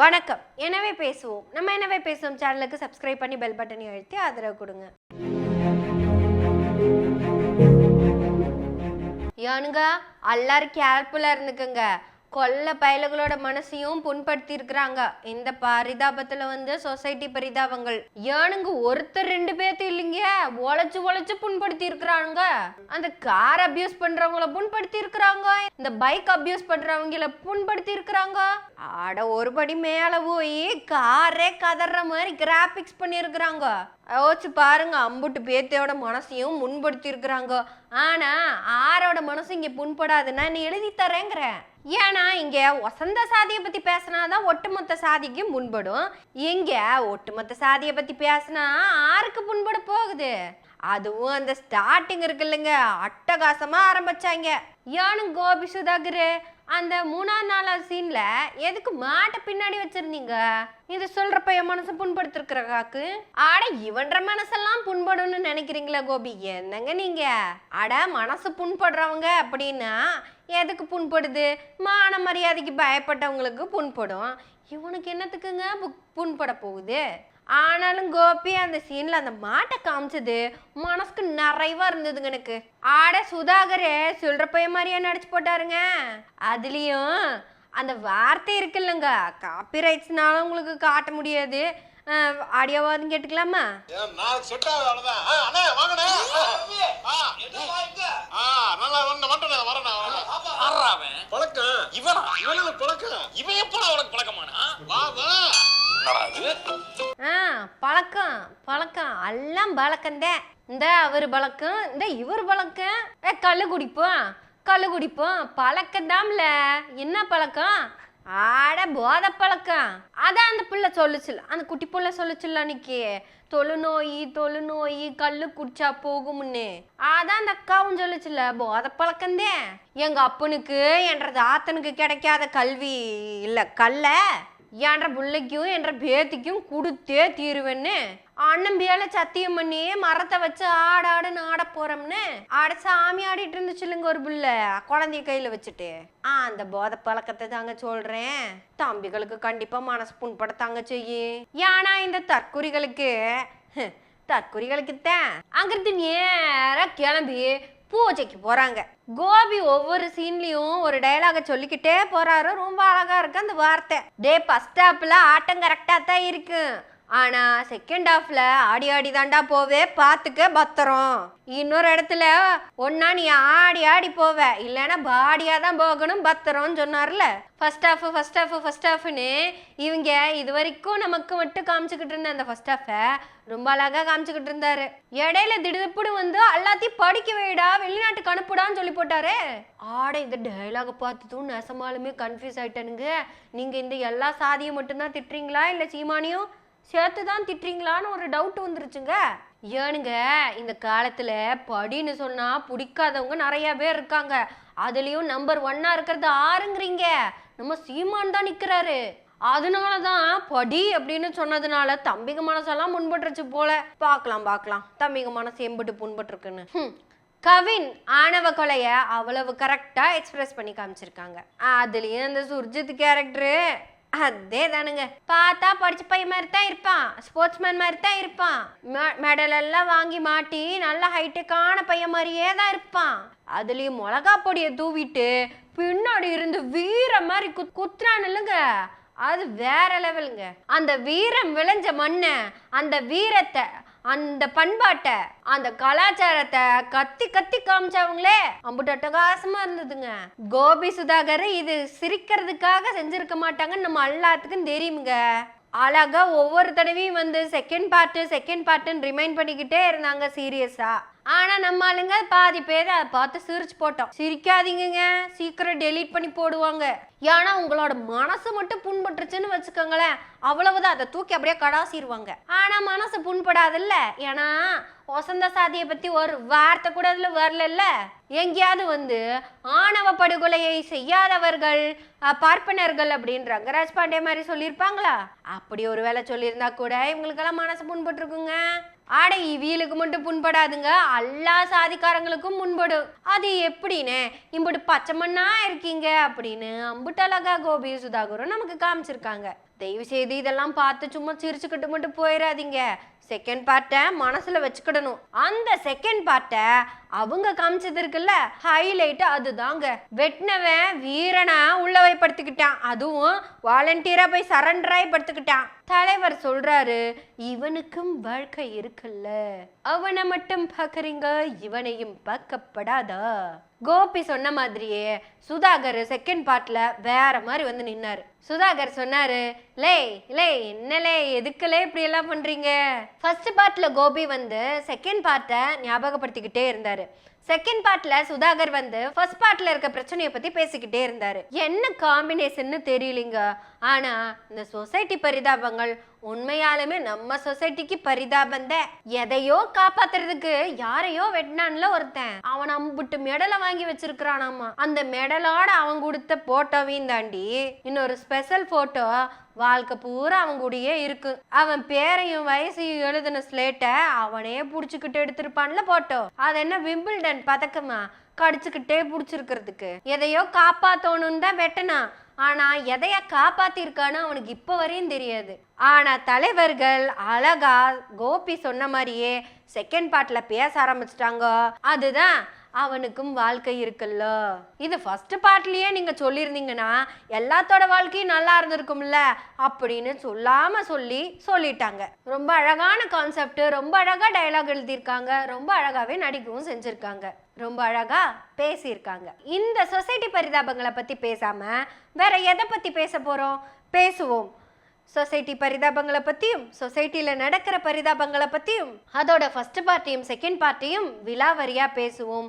வணக்கம். எனவே பேசுவோம். நம்ம எனவே பேசுவோம்? சேனலுக்கு சப்ஸ்கிரைப் பண்ணி பெல் பட்டனை அழுத்தி ஆதரவு கொடுங்க. ஏனுங்க எல்லாரும் கேர்ஃபுல்லா இருந்துக்குங்க. கொல்ல பயலுகளோட மனசையும் புண்படுத்தி இருக்கிறாங்க இந்த பரிதாபத்துல வந்து சொசைட்டி பரிதாபங்கள். ஏனுங்க ஒருத்தர் ரெண்டு பேர்த்து இல்லைங்க? உழைச்சு உழைச்சு புண்படுத்தி இருக்கிறாங்க அந்த கார் அபியூஸ் பண்றவங்கள புண்படுத்தி இருக்கிறாங்க இந்த பைக் அபியூஸ் பண்றவங்கள புண்படுத்தி இருக்கிறாங்க ஆட ஒரு படி மேல போய் காரே கதற மாதிரி கிராபிக்ஸ் பண்ணியிருக்கிறாங்க. யோசிச்சு பாருங்க அம்புட்டு பேத்தையோட மனசையும் முன்படுத்தி இருக்கிறாங்க ஆனா ஆரோட மனசு இங்க புண்படாதுன்னா நீ எழுதி தரேங்கிறேன் ஏன்னா இங்க வசந்த சாதியை பத்தி பேசினாதான் ஒட்டுமொத்த சாதிக்கு முன்படும் இங்க ஒட்டுமொத்த சாதியை பத்தி பேசினா ஆருக்கு புண்பட போகுது? அதுவும் அந்த ஸ்டார்டிங் இருக்குல்லங்க. அட்டகாசமா ஆரம்பிச்சாங்க. ஏனும் கோபி சுதாகர் அந்த மூணாவது நாலாவது சீன்ல எதுக்கு மாட்டை பின்னாடி வச்சிருந்தீங்க? இது சொல்றப்ப என் மனசு புண்படுத்திருக்கிற காக்கு. ஆட இவன்ற மனசெல்லாம் புண்படும்னு நினைக்கிறீங்களா கோபி? என்னங்க நீங்க? அட மனசு புண்படுறவங்க அப்படின்னா எதுக்கு புண்படுது? மான மரியாதைக்கு பயப்பட்டவங்களுக்கு புண்படும். இவனுக்கு என்னத்துக்குங்க புண்பட போகுது? ஆனாலும் கோபி அந்த சீன்ல அந்த மாட்டை காமிச்சது மனசுக்கு நிறைவா இருந்ததுங்க எனக்கு. ஆட சுதாகரே சொல்ற பையன் மாதிரியே நடிச்சு போட்டாருங்க. அதுலயும் அந்த வார்த்தை இருக்குல்லங்க காப்பி ரைட்ஸ்னால உங்களுக்கு காட்ட முடியாது. ஆடியோவாதும் கேட்டுக்கலாமா? பழக்கம். இவனா? இவனுக்கு பழக்கம். இவன் எப்படா உனக்கு பழக்கமானா? வா வா. பழக்கம் பழக்கம். எல்லாம் பழக்கந்தேன் இந்த அவர் பழக்கம் இந்த இவர் பழக்கம். ஏ கல் குடிப்போம் கள்ளு குடிப்போம். பழக்கம்தாம்ல. என்ன பழக்கம்? ஆட போத பழக்கம். அதான் அந்த பிள்ளை சொல்லுச்சுல அந்த குட்டி பிள்ளை சொல்லுச்சுல அன்னைக்கு. தொழுநோய் தொழுநோய் கல்லு குடிச்சா போகும்னு. அதான் அந்த அக்காவும் சொல்லுச்சுல போத பழக்கந்தேன் எங்க அப்பனுக்கு என்ற தாத்தனுக்கு கிடைக்காத கல்வி இல்லை கல்ல. என்ற பிள்ளைக்கும் என்ற பேத்திக்கும் கொடுத்தே தீருவேன்னு. அண்ணன் பேல சத்தியம் பண்ணி மரத்தை வச்சு ஆட ஆடுன்னு ஆட போறோம்னு. ஆட சாமி ஆடிட்டு இருந்துச்சுல்லுங்க ஒரு பிள்ளை. குழந்தைய கையில வச்சுட்டு. ஆ அந்த போத பழக்கத்தை தாங்க சொல்றேன். தம்பிகளுக்கு கண்டிப்பா மனசு புண்பட தாங்க ஏன்னா இந்த தற்குறிகளுக்கு ஹ், தான் அங்கிருந்து நேரா கிளம்பி பூஜைக்கு போறாங்க. கோபி ஒவ்வொரு சீன்லயும் ஒரு டைலாக சொல்லிக்கிட்டே போறாரு. ரொம்ப அழகா இருக்கு அந்த வார்த்தை. டே பஸ் ஸ்டாப்பில் ஆட்டம் கரெக்டா தான் இருக்கு. ஆனால் செகண்ட் ஹாஃபில் ஆடி ஆடி தாண்டா போவே பார்த்துக்க பத்திரம். இன்னொரு இடத்துல ஒன்னா நீ ஆடி ஆடி போவ. இல்லைன்னா பாடியாக தான் போகணும் பத்திரம்னு சொன்னார்ல. First half first half first ஹாஃப்னு இவங்க இது வரைக்கும் நமக்கு மட்டும் காமிச்சுக்கிட்டு இருந்த அந்த ஃபர்ஸ்ட் ஹாஃபை ரொம்ப அழகாக காமிச்சுக்கிட்டு இருந்தாரு. இடையில திடுப்புடு வந்து எல்லாத்தையும் படிக்க வைடா வெளிநாட்டுக்கு அனுப்புடான்னு சொல்லி போட்டாரு. ஆட இந்த டைலாக பார்த்ததும் நெசமாலுமே கன்ஃபியூஸ் ஆயிட்டனுங்க. நீங்கள் இந்த எல்லா சாதியும் மட்டும்தான் திட்டுறீங்களா இல்லை சீமானியும்? சேர்த்து தான் திட்டுறீங்களான்னு ஒரு டவுட் வந்துருச்சுங்க. ஏனுங்க இந்த காலத்தில் படின்னு சொன்னால் பிடிக்காதவங்க நிறைய பேர் இருக்காங்க. அதுலேயும் நம்பர் ஒன்னாக இருக்கிறது ஆறுங்கிறீங்க. நம்ம சீமான் தான் நிற்கிறாரு அதனால தான் படி அப்படின்னு சொன்னதுனால தம்பிக மனசெல்லாம் முன்பட்டுருச்சு போல. பார்க்கலாம் பார்க்கலாம். தம்பிக மனசு எம்பிட்டு புண்பட்டுருக்குன்னு. கவின் ஆணவ கொலையை அவ்வளவு கரெக்டாக எக்ஸ்பிரஸ் பண்ணி காமிச்சிருக்காங்க. அதுலேயும் அந்த சுர்ஜித் கேரக்டரு அதே தானுங்க. பார்த்தா படிச்ச பையன் மாதிரி தான் இருப்பான். ஸ்போர்ட்ஸ் மேன் மாதிரி தான் இருப்பான் மெடல் எல்லாம் வாங்கி மாட்டி நல்ல ஹைட்டுக்கான பையன் மாதிரியே தான் இருப்பான். அதுலயும் மிளகா பொடியை தூவிட்டு பின்னாடி இருந்து வீர மாதிரி குத் குத்துறான் அது வேற லெவலுங்க அந்த வீரம் விளைஞ்ச மண்ணை அந்த வீரத்தை அந்த பண்பாட்டை அந்த கலாச்சாரத்தை கத்தி கத்தி காமிச்சவங்களே அம்புட்டு அட்டகாசமா இருந்ததுங்க. கோபி சுதாகர் இது சிரிக்கிறதுக்காக செஞ்சிருக்க மாட்டாங்கன்னு நம்ம எல்லாத்துக்கும் தெரியுங்க அழகா ஒவ்வொரு தடவையும் வந்து செகண்ட் பார்ட்டு செகண்ட் பார்ட்டுன்னு ரிமைண்ட் பண்ணிக்கிட்டே இருந்தாங்க சீரியஸா ஆனா நம்ம ஆளுங்க பாதி பேர் அதை பார்த்து சிரிச்சு போட்டோம். சிரிக்காதீங்க சீக்கிரம் டெலீட் பண்ணி போடுவாங்க. ஏன்னா உங்களோட மனசு மட்டும் புண்பட்டுருச்சுன்னு வச்சுக்கோங்களேன். அவ்வளவுதான். அதை தூக்கி அப்படியே கடாசிடுவாங்க ஆனா மனசு புண்படாதுல்ல. ஏன்னா வசந்த சாதியை பத்தி ஒரு வார்த்தை கூட அதுல வரலல்ல. எங்கேயாவது வந்து ஆணவ படுகொலையை செய்யாதவர்கள் பார்ப்பனர்கள் அப்படின்ற ரங்கராஜ் பாண்டே மாதிரி சொல்லியிருப்பாங்களா? அப்படி ஒரு வேளை சொல்லியிருந்தா கூட இவங்களுக்கெல்லாம் மனசு புண்பட்டுருக்குங்க. ஆடை இவியலுக்கு மட்டும் புண்படாதுங்க. எல்லா சாதிக்காரங்களுக்கும் முன்படும். அது எப்படின்னு? இம்புட்டு பச்சை மண்ணா இருக்கீங்க அப்படின்னு அம்புட்டு அழகா கோபி சுதாகரும் நமக்கு காமிச்சிருக்காங்க. தயவு செய்து இதெல்லாம் பார்த்து சும்மா சிரிச்சுக்கிட்டு மட்டும் போயிடாதீங்க செகண்ட் பார்ட்டை மனசில் வச்சுக்கிடணும். அந்த செகண்ட் பார்ட்டை அவங்க காமிச்சது இருக்குல்ல ஹைலைட் அதுதாங்க. வெட்டினவன் வீரனை உள்ள போய் படுத்துக்கிட்டான். அதுவும் வாலண்டியராக போய் சரண்டராய் படுத்துக்கிட்டான். தலைவர் சொல்றாரு இவனுக்கும் வாழ்க்கை இருக்குல்ல. அவனை மட்டும் பார்க்குறீங்க இவனையும் பார்க்கப்படாதா. கோபி சொன்ன மாதிரியே சுதாகர் செகண்ட் பார்ட்ல வேற மாதிரி வந்து நின்னாரு. சுதாகர் சொன்னாரு லே லே என்னலே எதுக்குலே இப்படி எல்லாம் பண்றீங்க? ஃபர்ஸ்ட் பார்ட்டில் கோபி வந்து செகண்ட் பார்ட்டை ஞாபகப்படுத்திக்கிட்டே இருந்தார். செகண்ட் பார்ட்ல சுதாகர் வந்து ஃபர்ஸ்ட் பார்ட்ல இருக்க பிரச்சனையை பத்தி பேசிக்கிட்டே இருந்தாரு. என்ன காம்பினேஷன்னு தெரியலீங்க? ஆனா இந்த சொசைட்டி பரிதாபங்கள் உண்மையாலுமே நம்ம சொசைட்டிக்கு பரிதாபம் தான். எதையோ காப்பாத்துறதுக்கு யாரையோ வெட்டினான்ல ஒருத்தன். அவன் அம்புட்டு மெடலை வாங்கி வச்சிருக்கிறானாமா. அந்த மெடலோட அவன் கொடுத்த போட்டோவையும் தாண்டி இன்னொரு ஸ்பெஷல் போட்டோ வாழ்க்கை பூரா அவன் கூடயே இருக்கு. அவன் பேரையும் வயசையும் எழுதின ஸ்லேட்டை அவனே புடிச்சுக்கிட்டு எடுத்திருப்பான்ல போட்டோ அது என்ன விம்பிள்டன் பதக்கமா? கடிச்சுக்கிட்டே பிடிச்சிருக்கிறதுக்கு. எதையோ காப்பாத்தணும்னு தான் வெட்டினான் ஆனா எதைய காப்பாத்திருக்கான்னு அவனுக்கு இப்ப வரையும் தெரியாது. ஆனா தலைவர்கள் அழகா கோபி சொன்ன மாதிரியே செகண்ட் பார்ட்ல பேச ஆரம்பிச்சிட்டாங்க. அதுதான் அவனுக்கும் வாழ்க்கை இருக்குல்ல? இது ஃபர்ஸ்ட் பார்ட்லயே நீங்க சொல்லியிருந்தீங்கன்னா எல்லாத்தோட வாழ்க்கையும் நல்லா இருந்திருக்கும்ல அப்படின்னு சொல்லாம சொல்லி சொல்லிட்டாங்க. ரொம்ப அழகான கான்செப்ட் ரொம்ப அழகா டயலாக் எழுதியிருக்காங்க. ரொம்ப அழகாவே நடிக்கவும் செஞ்சிருக்காங்க. ரொம்ப அழகா பேசியிருக்காங்க. இந்த சொசைட்டி பரிதாபங்களை பத்தி பேசாம வேற எதை பத்தி பேச போறோம்? பேசுவோம். சொசைட்டி பரிதாபங்களை பற்றியும் சொசைட்டியில் நடக்கிற பரிதாபங்களை பற்றியும் அதோட ஃபஸ்ட்டு பார்ட்டியும் செகண்ட் பார்ட்டியும் விலாவரியாக பேசுவோம்.